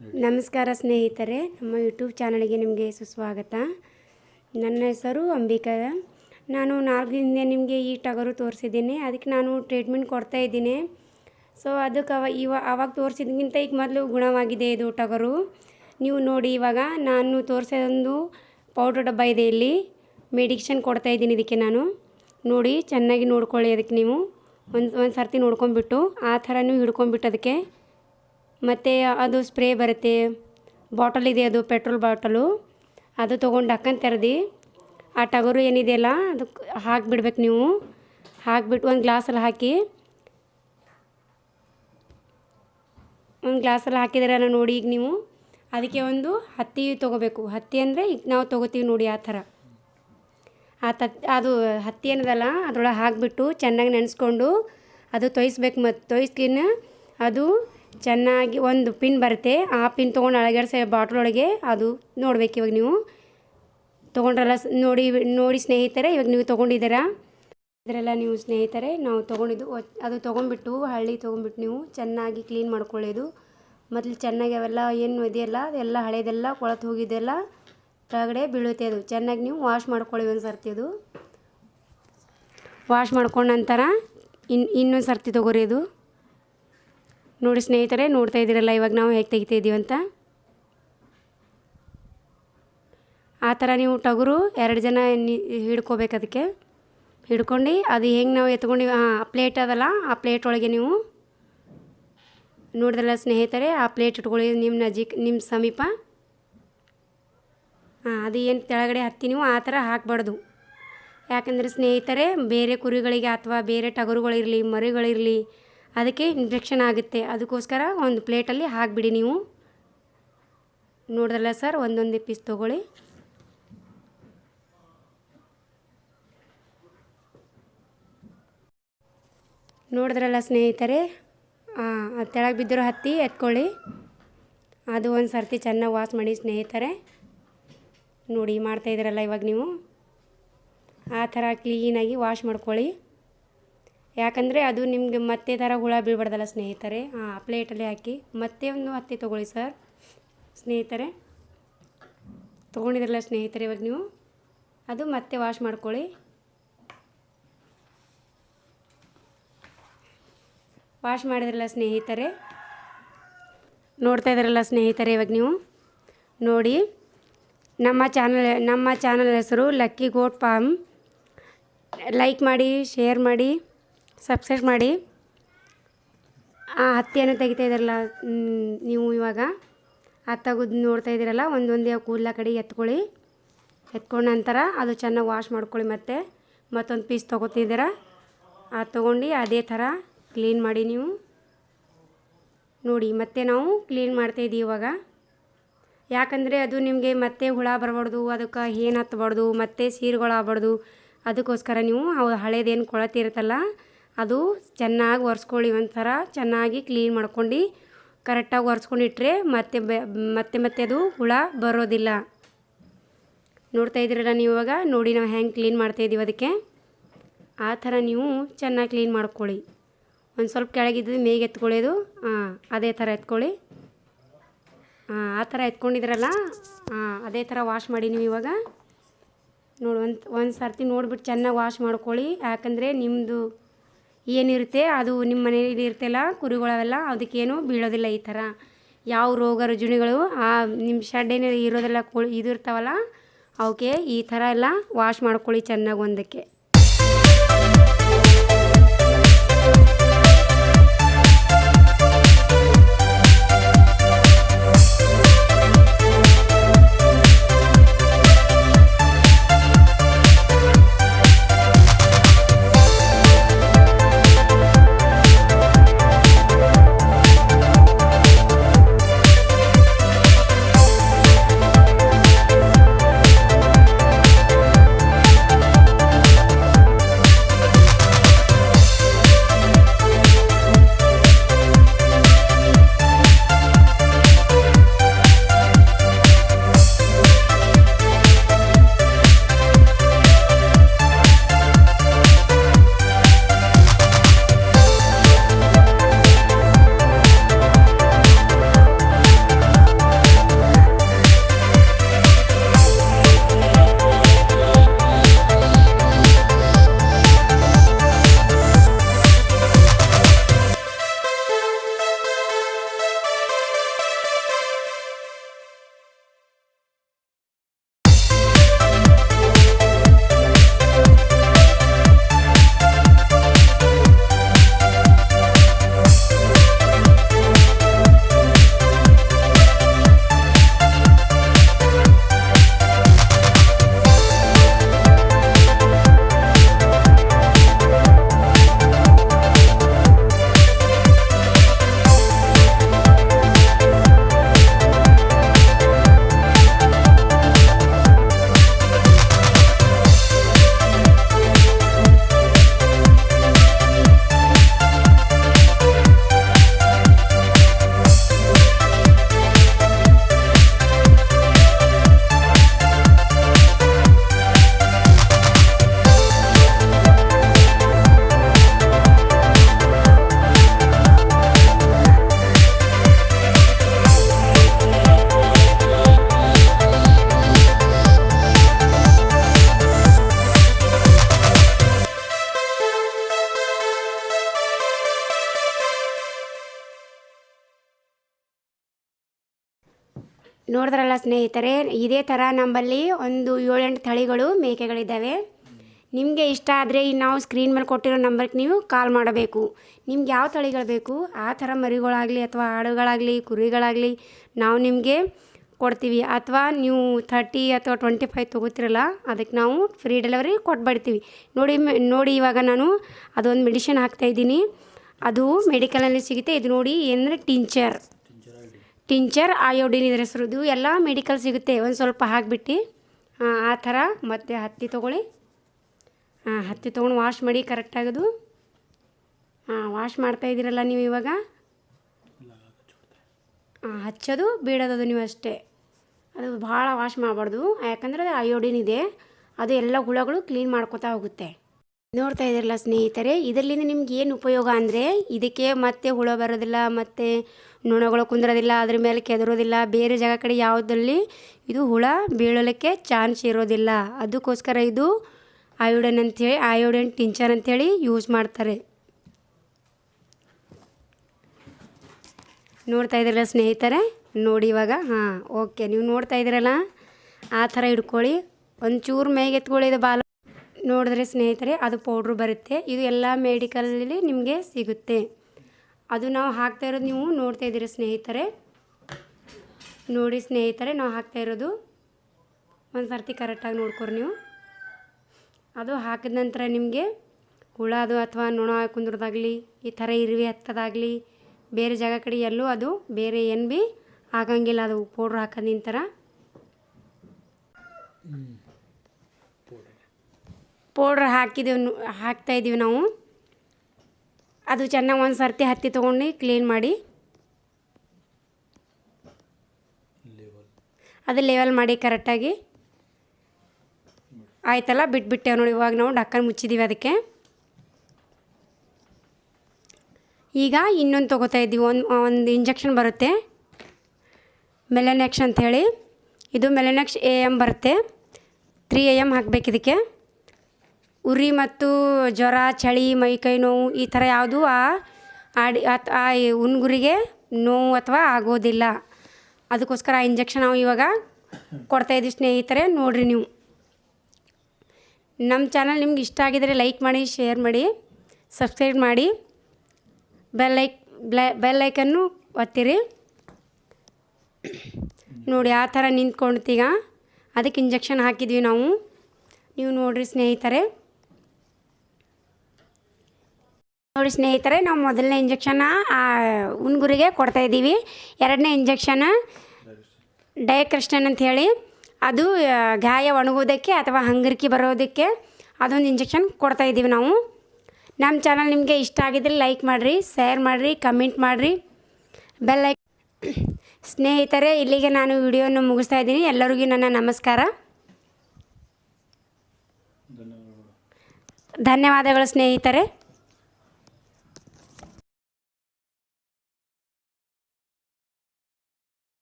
ನಮಸ್ಕಾರ ಸ್ನೇಹಿತರೆ, ನಮ್ಮ ಯೂಟ್ಯೂಬ್ ಚಾನಲ್ಗೆ ನಿಮಗೆ ಸುಸ್ವಾಗತ. ನನ್ನ ಹೆಸರು ಅಂಬಿಕಾ. ನಾನು ನಾಲ್ಕು ದಿನದಿಂದ ನಿಮಗೆ ಈ ಟಗರು ತೋರಿಸಿದ್ದೀನಿ. ಅದಕ್ಕೆ ನಾನು ಟ್ರೀಟ್ಮೆಂಟ್ ಕೊಡ್ತಾ ಇದ್ದೀನಿ. ಸೊ ಅದಕ್ಕೆ ಅವ ಇವ ಆವಾಗ ತೋರಿಸಿದ್ಕಿಂತ ಈಗ ಮೊದಲು ಗುಣವಾಗಿದೆ ಇದು ಟಗರು. ನೀವು ನೋಡಿ ಇವಾಗ ನಾನು ತೋರಿಸೋದೊಂದು ಪೌಡ್ರ್ ಡಬ್ಬ ಇದೆ ಇಲ್ಲಿ. ಮೆಡಿಕೇಷನ್ ಕೊಡ್ತಾ ಇದ್ದೀನಿ ಇದಕ್ಕೆ ನಾನು. ನೋಡಿ, ಚೆನ್ನಾಗಿ ನೋಡ್ಕೊಳ್ಳಿ ಅದಕ್ಕೆ ನೀವು. ಒಂದು ಒಂದು ಸರ್ತಿ ನೋಡ್ಕೊಂಬಿಟ್ಟು ಆ ಥರ ನೀವು ಹಿಡ್ಕೊಂಬಿಟ್ಟು ಅದಕ್ಕೆ ಮತ್ತು ಅದು ಸ್ಪ್ರೇ ಬರುತ್ತೆ. ಬಾಟಲ್ ಇದೆ ಅದು, ಪೆಟ್ರೋಲ್ ಬಾಟಲು. ಅದು ತೊಗೊಂಡು ಹಾಕಂತ ತೆರೆದು, ಆ ಟಗರು ಏನಿದೆಯಲ್ಲ ಅದಕ್ಕೆ ಹಾಕಿಬಿಡ್ಬೇಕು ನೀವು. ಹಾಕಿಬಿಟ್ಟು ಒಂದು ಗ್ಲಾಸಲ್ಲಿ ಹಾಕಿ. ಒಂದು ಗ್ಲಾಸಲ್ಲಿ ಹಾಕಿದಾರಲ್ಲ ನೋಡಿ ಈಗ ನೀವು. ಅದಕ್ಕೆ ಒಂದು ಹತ್ತಿ ತೊಗೋಬೇಕು. ಹತ್ತಿ ಅಂದರೆ ಈಗ ನಾವು ತೊಗೋತೀವಿ ನೋಡಿ ಆ ಥರ. ಆ ತತ್, ಅದು ಹತ್ತಿ ಏನದಲ್ಲ, ಅದರೊಳಗೆ ಹಾಕಿಬಿಟ್ಟು ಚೆನ್ನಾಗಿ ನೆನೆಸ್ಕೊಂಡು ಅದು ತೊಯ್ಸ್ಬೇಕು ಮತ್ತು ತೊಯ್ಸ್ಕಿನ ಅದು ಚೆನ್ನಾಗಿ ಒಂದು ಪಿನ್ ಬರುತ್ತೆ. ಆ ಪಿನ್ ತೊಗೊಂಡು ಅಳಗಡ್ಸೆ ಬಾಟ್ಲೊಳಗೆ ಅದು ನೋಡ್ಬೇಕು ಇವಾಗ ನೀವು. ತೊಗೊಂಡ್ರಲ್ಲ ನೋಡಿ ನೋಡಿ ಸ್ನೇಹಿತರೆ, ಇವಾಗ ನೀವು ತೊಗೊಂಡಿದ್ದೀರಾ? ಇದರೆಲ್ಲ ನೀವು ಸ್ನೇಹಿತರೆ, ನಾವು ತೊಗೊಂಡಿದ್ದು ಅದು ತೊಗೊಂಡ್ಬಿಟ್ಟು, ಹಳ್ಳಿ ತೊಗೊಂಡ್ಬಿಟ್ಟು ನೀವು ಚೆನ್ನಾಗಿ ಕ್ಲೀನ್ ಮಾಡ್ಕೊಳ್ಳೋದು. ಮೊದಲು ಚೆನ್ನಾಗಿ ಅವೆಲ್ಲ ಏನು ಇದೆಯಲ್ಲ, ಅದೆಲ್ಲ ಹಳೆಯದೆಲ್ಲ ಕೊಳತು ಹೋಗಿದ್ದೆಲ್ಲ ಕೆಳಗಡೆ ಬೀಳುತ್ತೆ ಅದು. ಚೆನ್ನಾಗಿ ನೀವು ವಾಶ್ ಮಾಡ್ಕೊಳ್ಳಿ ಒಂದು ಸರ್ತಿ ಅದು. ವಾಶ್ ಮಾಡ್ಕೊಂಡ ನಂತರ ಇನ್ನು ಇನ್ನೊಂದು ಸರ್ತಿ ತೊಗೊರಿ ಅದು. ನೋಡಿ ಸ್ನೇಹಿತರೆ, ನೋಡ್ತಾ ಇದ್ದೀರಲ್ಲ, ಇವಾಗ ನಾವು ಹೇಗೆ ತೆಗಿತಾ ಅಂತ? ಆ ಥರ ನೀವು ಟಗರು ಎರಡು ಜನ ಹಿಡ್ಕೋಬೇಕು ಅದಕ್ಕೆ. ಹಿಡ್ಕೊಂಡು ಅದು ಹೆಂಗೆ ನಾವು ಎತ್ಕೊಂಡು ಹಾಂ ಪ್ಲೇಟ್ ಅದಲ್ಲ, ಆ ಪ್ಲೇಟ್ ಒಳಗೆ ನೀವು ನೋಡಿದ್ರಲ್ಲ ಸ್ನೇಹಿತರೆ, ಆ ಪ್ಲೇಟ್ ಇಟ್ಕೊಳ್ಳಿ, ನಿಮ್ಮ ನಜೀಕ್, ನಿಮ್ಮ ಸಮೀಪ. ಹಾಂ ಅದು ಏನು ಕೆಳಗಡೆ ಹತ್ತಿ ನೀವು ಆ ಥರ ಹಾಕ್ಬಾರ್ದು. ಯಾಕಂದರೆ ಸ್ನೇಹಿತರೆ, ಬೇರೆ ಕುರಿಗಳಿಗೆ ಅಥವಾ ಬೇರೆ ಟಗರುಗಳಿರಲಿ, ಮರಿಗಳಿರಲಿ ಅದಕ್ಕೆ ಇನ್ಫೆಕ್ಷನ್ ಆಗುತ್ತೆ. ಅದಕ್ಕೋಸ್ಕರ ಒಂದು ಪ್ಲೇಟಲ್ಲಿ ಹಾಕಿಬಿಡಿ ನೀವು. ನೋಡಿದ್ರಲ್ಲ ಸರ್, ಒಂದೊಂದೇ ಪೀಸ್ ತೊಗೊಳ್ಳಿ. ನೋಡಿದ್ರಲ್ಲ ಸ್ನೇಹಿತರೆ ತೆಳಗೆ ಬಿದ್ದಿರೋ ಹತ್ತಿ ಎತ್ಕೊಳ್ಳಿ. ಅದು ಒಂದು ಸರ್ತಿ ಚೆನ್ನಾಗಿ ವಾಶ್ ಮಾಡಿ ಸ್ನೇಹಿತರೆ. ನೋಡಿ ಮಾಡ್ತಾಯಿದ್ದೀರಲ್ಲ ಇವಾಗ ನೀವು. ಆ ಥರ ಕ್ಲೀನಾಗಿ ವಾಶ್ ಮಾಡ್ಕೊಳ್ಳಿ. ಯಾಕಂದರೆ ಅದು ನಿಮಗೆ ಮತ್ತೆ ಥರ ಹುಳ ಬೀಳ್ಬಾರ್ದಲ್ಲ ಸ್ನೇಹಿತರೆ. ಹಾಂ ಪ್ಲೇಟಲ್ಲಿ ಹಾಕಿ ಮತ್ತೆ ಒಂದು ಹತ್ತಿ ತೊಗೊಳ್ಳಿ ಸರ್ ಸ್ನೇಹಿತರೆ, ತೊಗೊಂಡಿದ್ರಲ್ಲ ಸ್ನೇಹಿತರೆ ಇವಾಗ ನೀವು? ಅದು ಮತ್ತೆ ವಾಶ್ ಮಾಡ್ಕೊಳ್ಳಿ. ವಾಶ್ ಮಾಡಿದ್ರಲ್ಲ ಸ್ನೇಹಿತರೆ? ನೋಡ್ತಾ ಇದ್ರಲ್ಲ ಸ್ನೇಹಿತರೆ ಇವಾಗ ನೀವು? ನೋಡಿ, ನಮ್ಮ ಚಾನಲ್ ನಮ್ಮ ಚಾನಲ್ ಹೆಸರು ಲಕ್ಕಿ ಗೋಟ್ ಫಾರ್ಮ್ ಲೈಕ್ ಮಾಡಿ ಶೇರ್ ಮಾಡಿ. ಸಬ್ಸ್ಕ್ರೈಬ್ ಮಾಡಿ. ಆ ಹತ್ತಿಯನ್ನು ತೆಗಿತಾ ಇದ್ದೀರಲ್ಲ ನೀವು ಇವಾಗ? ಆ ತೆಗೆದು ನೋಡ್ತಾ ಇದ್ದೀರಲ್ಲ, ಒಂದೊಂದೇ ಕೂದಲ ಕಡೆ ಎತ್ಕೊಳ್ಳಿ. ಎತ್ಕೊಂಡ ನಂತರ ಅದು ಚೆನ್ನಾಗಿ ವಾಶ್ ಮಾಡ್ಕೊಳ್ಳಿ ಮತ್ತೆ. ಮತ್ತೊಂದು ಪೀಸ್ ತೊಗೋತಿದ್ದೀರ ಅದು ತೊಗೊಂಡು ಅದೇ ಥರ ಕ್ಲೀನ್ ಮಾಡಿ ನೀವು. ನೋಡಿ, ಮತ್ತೆ ನಾವು ಕ್ಲೀನ್ ಮಾಡ್ತಾಯಿದ್ದೀವಿ ಇವಾಗ. ಯಾಕಂದರೆ ಅದು ನಿಮಗೆ ಮತ್ತೆ ಹುಳ ಬರಬಾರ್ದು, ಅದಕ್ಕೆ ಏನು ಹತ್ತಬಾರ್ದು ಮತ್ತೆ ಸೀರುಗಳು ಆಗ್ಬಾರ್ದು ಅದಕ್ಕೋಸ್ಕರ ನೀವು ಅವು ಹಳೇದೇನು ಕೊಳತೆ ಇರುತ್ತಲ್ಲ ಅದು ಚೆನ್ನಾಗಿ ಒರೆಸ್ಕೊಳ್ಳಿ ಒಂಥರ, ಚೆನ್ನಾಗಿ ಕ್ಲೀನ್ ಮಾಡ್ಕೊಂಡು ಕರೆಕ್ಟಾಗಿ ಒರೆಸ್ಕೊಂಡಿಟ್ರೆ ಮತ್ತೆ ಮತ್ತೆ ಮತ್ತೆ ಅದು ಹುಳ ಬರೋದಿಲ್ಲ. ನೋಡ್ತಾ ಇದ್ದೀರಲ್ಲ ನೀವು ಇವಾಗ? ನೋಡಿ ನಾವು ಹೆಂಗೆ ಕ್ಲೀನ್ ಮಾಡ್ತಾಯಿದ್ದೀವಿ ಅದಕ್ಕೆ. ಆ ಥರ ನೀವು ಚೆನ್ನಾಗಿ ಕ್ಲೀನ್ ಮಾಡ್ಕೊಳ್ಳಿ. ಒಂದು ಸ್ವಲ್ಪ ಕೆಳಗಿದ್ದು ಮೇಗೆ ಎತ್ಕೊಳ್ಳೋದು. ಹಾಂ ಅದೇ ಥರ ಎತ್ಕೊಳ್ಳಿ. ಹಾಂ ಆ ಥರ ಎತ್ಕೊಂಡಿದ್ರಲ್ಲ? ಹಾಂ ಅದೇ ಥರ ವಾಶ್ ಮಾಡಿ ನೀವು ಇವಾಗ. ನೋಡಿ, ಒಂದು ಒಂದು ಸರ್ತಿ ನೋಡ್ಬಿಟ್ಟು ಚೆನ್ನಾಗಿ ವಾಶ್ ಮಾಡ್ಕೊಳ್ಳಿ. ಯಾಕಂದರೆ ನಿಮ್ಮದು ಏನಿರುತ್ತೆ, ಅದು ನಿಮ್ಮ ಮನೇಲಿ ಇರ್ತಲ್ಲ ಕುರಿಗಳವೆಲ್ಲ, ಅದಕ್ಕೇನು ಬೀಳೋದಿಲ್ಲ ಈ ಥರ. ಯಾವ ರೋಗ ರುಜಿನಗಳು, ಆ ನಿಮ್ಮ ಶೆಡ್ ಏನು ಇರೋದೆಲ್ಲ ಕೋಳಿ, ಇದು ಇರ್ತಾವಲ್ಲ, ಅವಕ್ಕೆ ಈ ಥರ ಎಲ್ಲ ವಾಶ್ ಮಾಡ್ಕೊಳ್ಳಿ ಚೆನ್ನಾಗಿ ಒಂದಕ್ಕೆ. ನೋಡಿದ್ರಲ್ಲ ಸ್ನೇಹಿತರೆ, ಇದೇ ಥರ ನಮ್ಮಲ್ಲಿ ಒಂದು ಏಳೆಂಟು ತಳಿಗಳು, ಮೇಕೆಗಳಿದ್ದಾವೆ. ನಿಮಗೆ ಇಷ್ಟ ಆದರೆ ನಾವು ಸ್ಕ್ರೀನ್ ಮೇಲೆ ಕೊಟ್ಟಿರೋ ನಂಬರ್ಗೆ ನೀವು ಕಾಲ್ ಮಾಡಬೇಕು. ನಿಮ್ಗೆ ಯಾವ ತಳಿಗಳು ಬೇಕು, ಆ ಥರ ಮರಿಗಳಾಗಲಿ ಅಥವಾ ಆಡುಗಳಾಗಲಿ, ಕುರಿಗಳಾಗಲಿ ನಾವು ನಿಮಗೆ ಕೊಡ್ತೀವಿ. ಅಥವಾ ನೀವು ಥರ್ಟಿ ಅಥವಾ ಟ್ವೆಂಟಿ ಫೈವ್ ತೊಗೋತಿರಲ್ಲ, ಅದಕ್ಕೆ ನಾವು ಫ್ರೀ ಡೆಲಿವರಿ ಕೊಟ್ಬಿಡ್ತೀವಿ. ನೋಡಿ ನೋಡಿ ಇವಾಗ ನಾನು ಅದೊಂದು ಮೆಡಿಷನ್ ಹಾಕ್ತಾಯಿದ್ದೀನಿ ಅದು ಮೆಡಿಕಲಲ್ಲಿ ಸಿಗುತ್ತೆ. ಇದು ನೋಡಿ ಏನಂದರೆ ಟಿಂಚರ್ ಟಿಂಚರ್ ಅಯೋಡಿನ್ ಇದ್ರ ಹೆಸರು ಇದು ಎಲ್ಲ ಮೆಡಿಕಲ್ ಸಿಗುತ್ತೆ. ಒಂದು ಸ್ವಲ್ಪ ಹಾಕಿಬಿಟ್ಟು, ಆ ಥರ ಮತ್ತು ಹತ್ತಿ ತೊಗೊಳ್ಳಿ. ಹಾಂ ಹತ್ತಿ ತೊಗೊಂಡು ವಾಶ್ ಮಾಡಿ ಕರೆಕ್ಟಾಗದು ಹಾಂ ವಾಶ್ ಮಾಡ್ತಾ ಇದ್ದೀರಲ್ಲ ನೀವು ಇವಾಗ? ಹಾಂ ಹಚ್ಚೋದು ಬೀಳೋದು ನೀವು ಅಷ್ಟೇ. ಅದು ಭಾಳ ವಾಶ್ ಮಾಡಬಾರ್ದು. ಯಾಕಂದರೆ ಅದು ಅಯೋಡಿನ್ ಇದೆ. ಅದು ಎಲ್ಲ ಹುಳಗಳು ಕ್ಲೀನ್ ಮಾಡ್ಕೋತಾ ಹೋಗುತ್ತೆ. ನೋಡ್ತಾ ಇದ್ದೀರಲ್ಲ ಸ್ನೇಹಿತರೆ ಇದರಿಂದ ನಿಮ್ಗೆ ಏನು ಉಪಯೋಗ ಅಂದರೆ, ಇದಕ್ಕೆ ಮತ್ತೆ ಹುಳ ಬರೋದಿಲ್ಲ, ಮತ್ತು ನೊಣಗಳು ಕುಂದ್ರೋದಿಲ್ಲ, ಅದ್ರ ಮೇಲೆ ಕೆದರೋದಿಲ್ಲ ಬೇರೆ ಜಾಗ ಕಡೆ ಯಾವುದಲ್ಲಿ ಇದು ಹುಳ ಬೀಳಲಿಕ್ಕೆ ಚಾನ್ಸ್ ಇರೋದಿಲ್ಲ. ಅದಕ್ಕೋಸ್ಕರ ಇದು ಅಯೋಡನ್ ಅಂಥೇಳಿ ಅಯೋಡನ್ ಟಿಂಚರ್ ಅಂಥೇಳಿ ಯೂಸ್ ಮಾಡ್ತಾರೆ. ನೋಡ್ತಾ ಇದ್ದೀರಲ್ಲ ಸ್ನೇಹಿತರೆ? ನೋಡಿ ಇವಾಗ, ಹಾಂ, ಓಕೆ. ನೀವು ನೋಡ್ತಾ ಇದ್ದೀರಲ್ಲ? ಆ ಥರ ಹಿಡ್ಕೊಳ್ಳಿ. ಒಂಚೂರು ಮೇಗೆ ಎತ್ಕೊಳ್ಳಿ, ಇದು ಬಾಲ ನೋಡಿದ್ರೆ ಸ್ನೇಹಿತರೆ, ಅದು ಪೌಡ್ರು ಬರುತ್ತೆ. ಇದು ಎಲ್ಲ ಮೆಡಿಕಲಲ್ಲಿ ನಿಮಗೆ ಸಿಗುತ್ತೆ. ಅದು ನಾವು ಹಾಕ್ತಾ ಇರೋದು ನೀವು ನೋಡ್ತಾ ಇದ್ದೀರಿ ಸ್ನೇಹಿತರೆ. ನೋಡಿ ಸ್ನೇಹಿತರೆ ನಾವು ಹಾಕ್ತಾ ಇರೋದು ಒಂದು ಸರ್ತಿ ಕರೆಕ್ಟಾಗಿ ನೋಡ್ಕೊರಿ ನೀವು. ಅದು ಹಾಕಿದ ನಂತರ ನಿಮಗೆ ಹುಳ ಅದು ಅಥವಾ ನೊಣ ಕುಂದ್ರದಾಗಲಿ ಈ ಥರ ಇರುವೆ ಹತ್ತದಾಗಲಿ ಬೇರೆ ಜಾಗ ಕಡೆ ಎಲ್ಲೂ ಅದು ಬೇರೆ ಏನು ಭೀ ಆಗಂಗಿಲ್ಲ. ಅದು ಪೌಡ್ರ್ ಹಾಕೋದು ನಿಂತರ ಪೌಡ್ರ್ ಹಾಕಿದೆವು ಹಾಕ್ತಾಯಿದ್ದೀವಿ ನಾವು. ಅದು ಚೆನ್ನಾಗಿ ಒಂದು ಸರ್ತಿ ಹತ್ತಿ ತೊಗೊಂಡು ಕ್ಲೀನ್ ಮಾಡಿ. ಅದು ಲೆವೆಲ್ ಮಾಡಿ ಕರೆಕ್ಟಾಗಿ ಆಯ್ತಲ್ಲ? ಬಿಟ್ಬಿಟ್ಟೆವು ನೋಡಿ ಇವಾಗ ನಾವು. ಡಕ್ಕನ್ ಮುಚ್ಚಿದ್ದೀವಿ ಅದಕ್ಕೆ. ಈಗ ಇನ್ನೊಂದು ತೊಗೋತಾ ಇದ್ದೀವಿ. ಒಂದು ಒಂದು ಇಂಜೆಕ್ಷನ್ ಬರುತ್ತೆ. ಮೆಲೆನೆಕ್ಸ್ ಅಂಥೇಳಿ ಇದು ಮೆಲೆನೆಕ್ಸ್ ಎ ಎಂ ಬರುತ್ತೆ. ತ್ರೀ ಎ ಎಂ ಹಾಕ್ಬೇಕು ಇದಕ್ಕೆ ಉರಿ ಮತ್ತು ಜ್ವರ, ಚಳಿ ಮೈಕೈ ನೋವು, ಈ ಥರ ಯಾವುದು ಆ ಆಡಿ ಅತ್- ಆ ಉನ್ಗುರಿಗೆ ನೋವು ಅಥವಾ ಆಗೋದಿಲ್ಲ. ಅದಕ್ಕೋಸ್ಕರ ಆ ಇಂಜೆಕ್ಷನ್ ನಾವು ಇವಾಗ ಕೊಡ್ತಾಯಿದ್ದೀವಿ ಸ್ನೇಹಿತರೆ, ನೋಡಿರಿ ನೀವು. ನಮ್ಮ ಚಾನಲ್ ನಿಮ್ಗೆ ಇಷ್ಟ ಆಗಿದರೆ ಲೈಕ್ ಮಾಡಿ, ಶೇರ್ ಮಾಡಿ, ಸಬ್ಸ್ಕ್ರೈಬ್ ಮಾಡಿ. ಬೆಲ್ ಲೈಕ್ ಬ್ಲೈ ಬೆಲ್ ಲೈಕನ್ನು ಒತ್ತಿರಿ. ನೋಡಿ, ಆ ಥರ ನಿಂತ್ಕೊಂಡ್ತೀಗ. ಅದಕ್ಕೆ ಇಂಜೆಕ್ಷನ್ ಹಾಕಿದ್ವಿ ನಾವು. ನೀವು ನೋಡಿರಿ ಸ್ನೇಹಿತರೆ. ನೋಡಿ ಸ್ನೇಹಿತರೆ ನಾವು ಮೊದಲನೇ ಇಂಜೆಕ್ಷನ್ ಉನ್ಗುರಿಗೆ ಕೊಡ್ತಾ ಇದ್ದೀವಿ. ಎರಡನೇ ಇಂಜೆಕ್ಷನ್ ಡಯಕ್ರಿಸ್ಟನ್ ಅಂತ ಹೇಳಿ. ಅದು ಆ, ಗಾಯ ಒಣಗೋದಕ್ಕೆ ಅಥವಾ ಹಂಗರಿಕೆ ಬರೋದಕ್ಕೆ ಅದೊಂದು ಇಂಜೆಕ್ಷನ್ ಕೊಡ್ತಾ ಇದ್ದೀವಿ ನಾವು. ನಮ್ಮ ಚಾನಲ್ ನಿಮಗೆ ಇಷ್ಟ ಆಗಿದ್ರೆ ಲೈಕ್ ಮಾಡಿರಿ ಶೇರ್ ಮಾಡಿರಿ ಕಮೆಂಟ್ ಮಾಡಿರಿ. ಬೆಲ್ ಲೈಕ್ ಸ್ನೇಹಿತರೆ ಇಲ್ಲಿಗೆ ನಾನು ವಿಡಿಯೋನ ಮುಗಿಸ್ತಾ ಇದ್ದೀನಿ. ಎಲ್ಲರಿಗೂ ನನ್ನ ನಮಸ್ಕಾರ. ಧನ್ಯವಾದಗಳು ಸ್ನೇಹಿತರೆ.